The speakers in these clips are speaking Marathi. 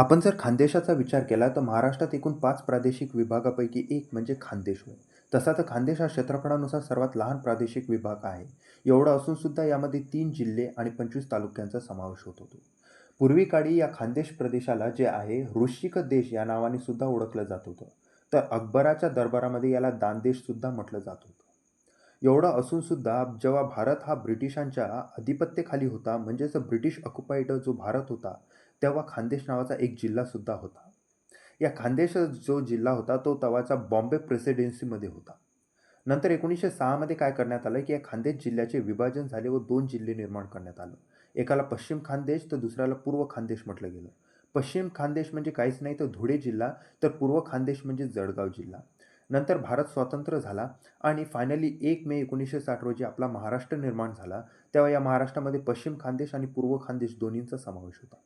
आपण जर खानदेशाचा विचार केला तर महाराष्ट्रात एकूण पाच प्रादेशिक विभागापैकी एक म्हणजे खानदेश होय. तसा तर खानदेश हा क्षेत्रफळानुसार सर्वात लहान प्रादेशिक विभाग आहे. एवढं असून सुद्धा यामध्ये तीन जिल्हे आणि पंचवीस तालुक्यांचा समावेश होत होतो. पूर्वी काळी या खानदेश प्रदेशाला जे आहे ऋषिक देश या नावाने सुद्धा ओळखलं जात होतं. तर अकबराच्या दरबारामध्ये याला दानदेशसुद्धा म्हटलं जात होतं. एवढं असून सुद्धा जेव्हा भारत हा ब्रिटिशांच्या अधिपत्याखाली होता म्हणजेच ब्रिटिश ऑक्युपाईड जो भारत होता तेव्हा खानदेश नावाचा एक जिल्हासुद्धा होता. या खानदेश जो जिल्हा होता तो तवाचा बॉम्बे प्रेसिडेन्सीमध्ये होता. नंतर एकोणीसशे सहामध्ये काय करण्यात आलं की या खानदेश जिल्ह्याचे विभाजन झाले व दोन जिल्हे निर्माण करण्यात आलं. एकाला पश्चिम खानदेश तर दुसऱ्याला पूर्व खानदेश म्हटलं गेलं. पश्चिम खानदेश म्हणजे काहीच नाही तर धुळे जिल्हा तर पूर्व खानदेश म्हणजे जळगाव जिल्हा. नंतर भारत स्वतंत्र झाला आणि फायनली एक मे एकोणीसशे साठ रोजी आपला महाराष्ट्र निर्माण झाला. तेव्हा या महाराष्ट्रामध्ये पश्चिम खानदेश आणि पूर्व खानदेश दोन्हींचा समावेश होता.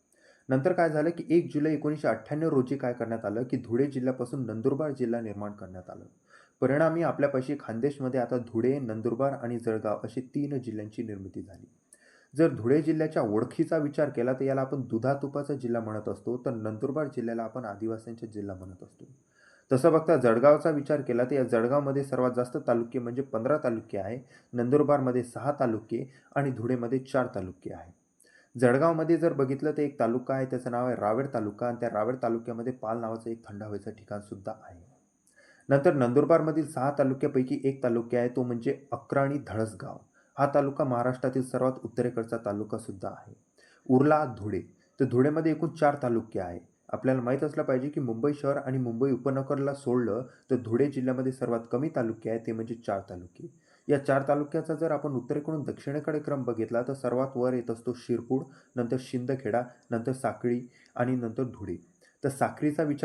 नंतर काय झालं की एक जुलै एकोणीसशे अठ्ठ्याण्णव रोजी काय करण्यात आलं की धुळे जिल्ह्यापासून नंदुरबार जिल्हा निर्माण करण्यात आलं. परिणामी आपल्यापाशी खानदेशमध्ये आता धुळे नंदुरबार आणि जळगाव अशी तीन जिल्ह्यांची निर्मिती झाली. जर धुळे जिल्ह्याच्या ओळखीचा विचार केला तर याला आपण दुधा तुपाचा जिल्हा म्हणत असतो. तर नंदुरबार जिल्ह्याला आपण आदिवासींचा जिल्हा म्हणत असतो. तसं बघता जळगावचा विचार केला तर या जळगावमध्ये सर्वात जास्त तालुके म्हणजे पंधरा तालुके आहे नंदुरबारमध्ये सहा तालुके आणि धुळेमध्ये चार तालुके आहे. जळगावमध्ये जर बघितलं तर एक तालुका आहे त्याचं नाव आहे रावेर तालुका आणि त्या रावेर तालुक्यामध्ये पाल नावाचं एक थंड हवेचं ठिकाणसुद्धा आहे. नंतर नंदुरबारमधील सहा तालुक्यापैकी एक तालुका आहे तो म्हणजे अक्राणी धळसगाव. हा तालुका महाराष्ट्रातील सर्वात उत्तरेकडचा तालुकासुद्धा आहे. उरला धुळे. तर धुळेमध्ये एकूण चार तालुके आहे आपल्याला माहीत असलं पाहिजे की मुंबई शहर आणि मुंबई उपनगरला सोडलं तर धुळे जिल्ह्यामध्ये सर्वात कमी तालुके आहेत ते म्हणजे चार तालुके. या चार तालुक्याचा जर आपण उत्तरेकडून दक्षिणेकडे क्रम बघितला तर सर्वात वर येत असतो शिरपूर नंतर शिंदखेडा नंतर साखळी आणि नंतर धुळे. तर साखळीचा विचार